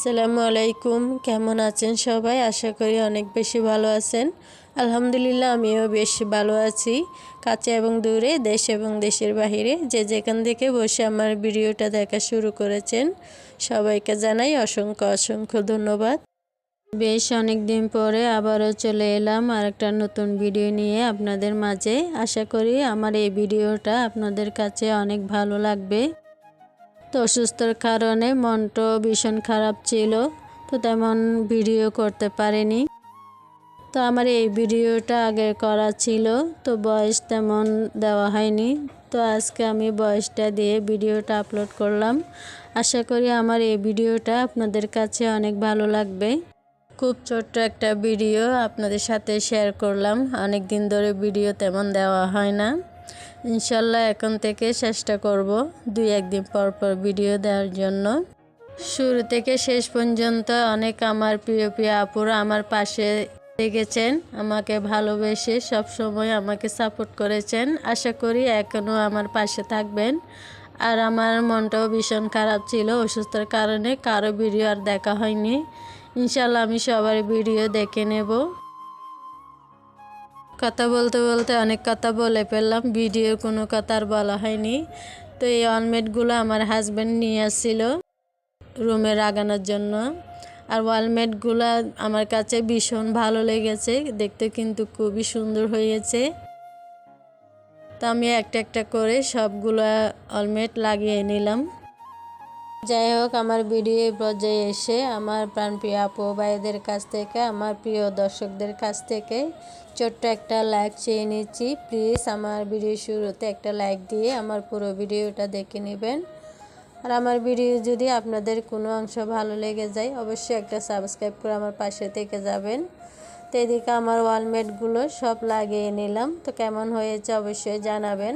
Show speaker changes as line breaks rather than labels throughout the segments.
আসসালামু আলাইকুম। কেমন আছেন সবাই? আশা করি অনেক বেশি ভালো আছেন। আলহামদুলিল্লাহ, আমিও বেশ ভালো আছি। কাছে এবং দূরে, দেশ এবং দেশের বাহিরে যে যেখান থেকে বসে আমার ভিডিওটা দেখা শুরু করেছেন, সবাইকে জানাই অসংখ্য অসংখ্য ধন্যবাদ। বেশ অনেক দিন পরে আবারও চলে এলাম আর একটা নতুন ভিডিও নিয়ে আপনাদের মাঝে। আশা করি আমার এই ভিডিওটা আপনাদের কাছে অনেক ভালো লাগবে। তো অসুস্থর কারণে মনটাও ভীষণ খারাপ ছিল, তো তেমন ভিডিও করতে পারিনি। তো আমার এই ভিডিওটা আগে করা ছিল, তো বয়স তেমন দেওয়া হয়নি। তো আজকে আমি বয়সটা দিয়ে ভিডিওটা আপলোড করলাম। আশা করি আমার এই ভিডিওটা আপনাদের কাছে অনেক ভালো লাগবে। খুব ছোট্ট একটা ভিডিও আপনাদের সাথে শেয়ার করলাম। অনেক দিন ধরে ভিডিও তেমন দেওয়া হয় না। ইনশাল্লাহ এখন থেকে চেষ্টা করব দুই একদিন পর পর ভিডিও দেওয়ার জন্য। শুরু থেকে শেষ পর্যন্ত অনেক আমার প্রিয় প্রিয় আপুরা আমার পাশে থেকেছেন আমাকে ভালোবেসে সব সময় আমাকে সাপোর্ট করেছেন। আশা করি এখনও আমার পাশে থাকবেন। আর আমার মনটাও ভীষণ খারাপ ছিল অসুস্থতার কারণে, কারও ভিডিও আর দেখা হয়নি। ইনশাল্লাহ আমি সবার ভিডিও দেখে নেব। কথা বলতে বলতে অনেক কথা বলে ফেললাম। ভিডিওর কোনো কথা আর বলা হয়নি। তো এই ওয়ালমেটগুলো আমার হাজব্যান্ড নিয়ে আসছিল রুমে লাগানোর জন্য। আর ওয়ালমেটগুলো আমার কাছে ভীষণ ভালো লেগেছে। দেখতে কিন্তু খুবই সুন্দর হয়েছে। তো আমি একটা একটা করে সবগুলো অলমেট লাগিয়ে নিলাম। যাই হোক, আমার ভিডিও পর্যায়ে এসে আমার প্রাণপ্রিয় আপু ভাইদের কাছ থেকে, আমার প্রিয় দর্শকদের কাছ থেকে ছোট্ট একটা লাইক চেয়ে নিচ্ছি। প্লিজ আমার ভিডিও শুরুতে একটা লাইক দিয়ে আমার পুরো ভিডিওটা দেখে নেবেন। আর আমার ভিডিও যদি আপনাদের কোনো অংশ ভালো লেগে যায়, অবশ্যই একটা সাবস্ক্রাইব করে আমার পাশে থেকে যাবেন। তো এদিকে আমার ওয়ালমেটগুলো সব লাগিয়ে নিলাম। তো কেমন হয়েছে অবশ্যই জানাবেন।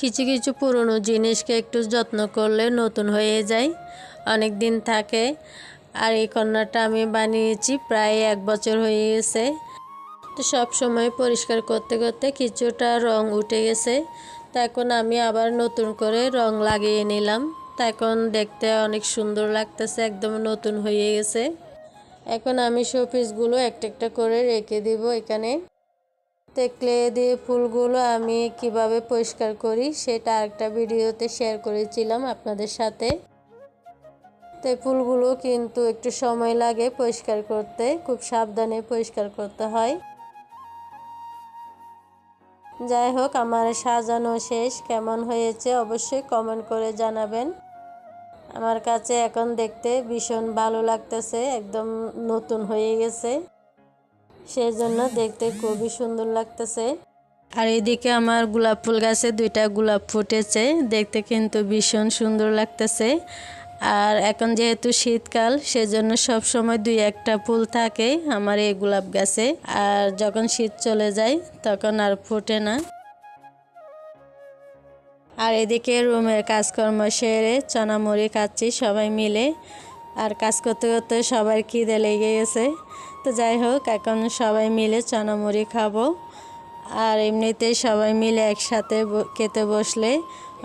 কিছু কিছু পুরনো জিনিসকে একটু যত্ন করলে নতুন হয়ে যায়, অনেক দিন থাকে। আর এই কন্যাটা আমি বানিয়েছি প্রায় এক বছর হয়ে গেছে। তো সব সময় পরিষ্কার করতে করতে কিছুটা রং উঠে গেছে। তো এখন আমি আবার নতুন করে রং লাগিয়ে নিলাম। তা এখন দেখতে অনেক সুন্দর লাগতেছে, একদম নতুন হয়ে গেছে। এখন আমি শোপিসগুলো একটা একটা করে রেখে দিব এখানে। তো ক্লে দিয়ে ফুলগুলো আমি কীভাবে পরিষ্কার করি সেটা আরেকটা ভিডিওতে শেয়ার করেছিলাম আপনাদের সাথে। তো ফুলগুলো কিন্তু একটু সময় লাগে পরিষ্কার করতে, খুব সাবধানে পরিষ্কার করতে হয়। যাই হোক, আমার সাজানো শেষ, কেমন হয়েছে অবশ্যই কমেন্ট করে জানাবেন। আমার কাছে এখন দেখতে ভীষণ ভালো লাগতেছে, একদম নতুন হয়ে গেছে। সেই জন্য দেখতে খুবই সুন্দর লাগতেছে। আর এদিকে আমার গোলাপ ফুল গাছে দুইটা গোলাপ ফুটেছে, দেখতে কিন্তু ভীষণ সুন্দর লাগতেছে। আর এখন যেহেতু শীতকাল, সেজন্য সব সময় দুই একটা ফুল থাকে আমার এই গোলাপ গাছে। আর যখন শীত চলে যায়, তখন আর ফোটে না। আর এদিকে রুমের কাজকর্ম সেরে চনামুড়ি খাচ্ছি সবাই মিলে। আর কাজ করতে করতে সবার খিদে লেগে গেছে। তো যাই হোক, এখন সবাই মিলে চনামুড়ি খাব। আর এমনিতেই সবাই মিলে একসাথে খেতে বসলে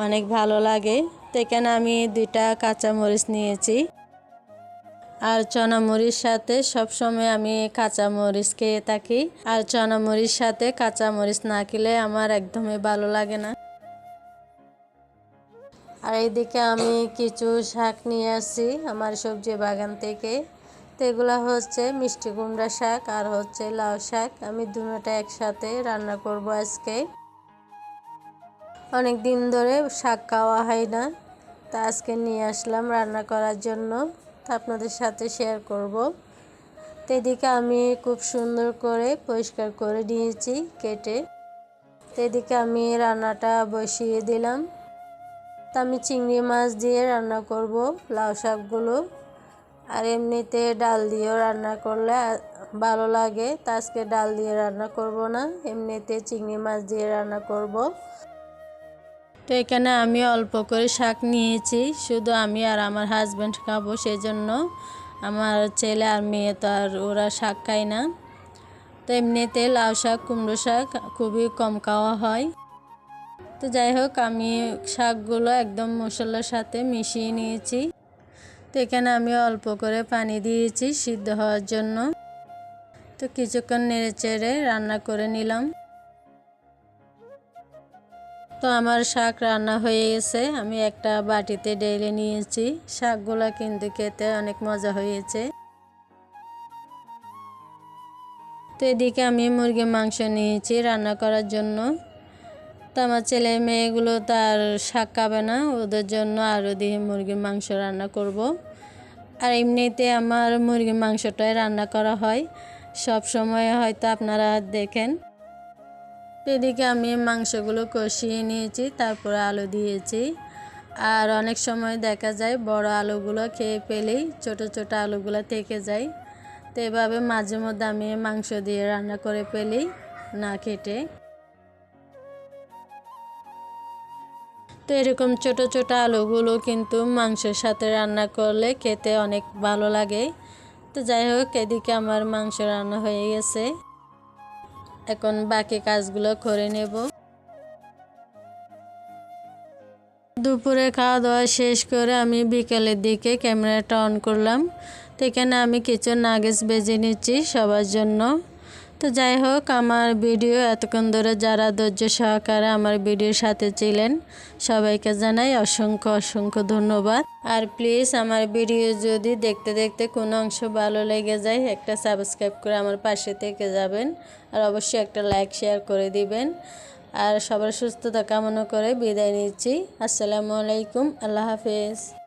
অনেক ভালো লাগে। তো এখানে আমি দুইটা কাঁচামরিচ নিয়েছি। আর চনামরির সাথে সবসময় আমি কাঁচামরিচ খেয়ে থাকি। আর চনামরির সাথে কাঁচামরিচ না খেলে আমার একদমই ভালো লাগে না। আর এইদিকে আমি কিছু শাক নিয়ে আসি আমার সবজি বাগান থেকে। তো এগুলো হচ্ছে মিষ্টি কুমড়া শাক আর হচ্ছে লাউ শাক। আমি দুটোটা একসাথে রান্না করব আজকে। অনেক দিন ধরে শাক খাওয়া হয় না। তা আজকে নিয়ে আসলাম রান্না করার জন্য। তা আপনাদের সাথে শেয়ার করব। তো এদিকে আমি খুব সুন্দর করে পরিষ্কার করে নিয়েছি কেটে। তো এদিকে আমি রান্নাটা বসিয়ে দিলাম। তা আমি চিংড়ি মাছ দিয়ে রান্না করব, লাউ শাকগুলো। আর এমনিতে ডাল দিয়েও রান্না করলে ভালো লাগে। তা আজকে ডাল দিয়ে রান্না করব না, এমনিতে চিংড়ি মাছ দিয়ে রান্না করব। তো এখানে আমি অল্প করে শাক নিয়েছি, শুধু আমি আর আমার হাজব্যান্ড খাব সেই জন্য আমার ছেলে আর মেয়ে তো আর ওরা শাক খায় না। তো এমনিতে লাউ শাক, কুমড়ো শাক খুবই কম খাওয়া হয়। তো যাই হোক, আমি শাকগুলো একদম মশলার সাথে মিশিয়ে নিয়েছি। তো এখানে আমি অল্প করে পানি দিয়েছি সিদ্ধ হওয়ার জন্য। তো কিছুক্ষণ নেড়ে চেড়ে রান্না করে নিলাম। তো আমার শাক রান্না হয়ে গেছে। আমি একটা বাটিতে ডেলে নিয়েছি। শাকগুলো কিন্তু খেতে অনেক মজা হয়েছে। তো এদিকে আমি মুরগির মাংস নিয়েছি রান্না করার জন্য। তো আমার ছেলে মেয়েগুলো তার শাক খাবে না, ওদের জন্য আরও দিয়ে মুরগির মাংস রান্না করব। আর এমনিতে আমার মুরগির মাংসটাই রান্না করা হয়, সব সময় হয়তো আপনারা দেখেন। এদিকে আমি মাংসগুলো কষিয়ে নিয়েছি, তারপরে আলু দিয়েছি। আর অনেক সময় দেখা যায় বড় আলুগুলো খেয়ে পেলেই ছোট ছোট আলুগুলো থেকে যায়। তো এভাবে মাঝে মধ্যে আমি মাংস দিয়ে রান্না করে পেলেই না কেটে তো এরকম ছোট ছোট আলুগুলো কিন্তু মাংসের সাথে রান্না করলে খেতে অনেক ভালো লাগে। তো যাই হোক, এদিকে আমার মাংস রান্না হয়ে গেছে। এখন বাকি কাজগুলো করে নেব। দুপুরে খাওয়া দাওয়া শেষ করে আমি বিকেলের দিকে ক্যামেরাটা অন করলাম। তো এখানে আমি কিছু নাগেস বেজে নিচ্ছি সবার জন্য। তো যাই হোক, আমার ভিডিও এতক্ষণ ধরে যারা ধৈর্য সহকারে আমার ভিডিওর সাথে ছিলেন, সবাইকে জানাই অসংখ্য অসংখ্য ধন্যবাদ। আর প্লিজ আমার ভিডিও যদি দেখতে দেখতে কোনো অংশ ভালো লেগে যায়, একটা সাবস্ক্রাইব করে আমার পাশে থেকে যাবেন আর অবশ্যই একটা লাইক শেয়ার করে দিবেন। আর সবার সুস্থতা কামনা করে বিদায় নিচ্ছি। আসসালামু আলাইকুম, আল্লাহ হাফেজ।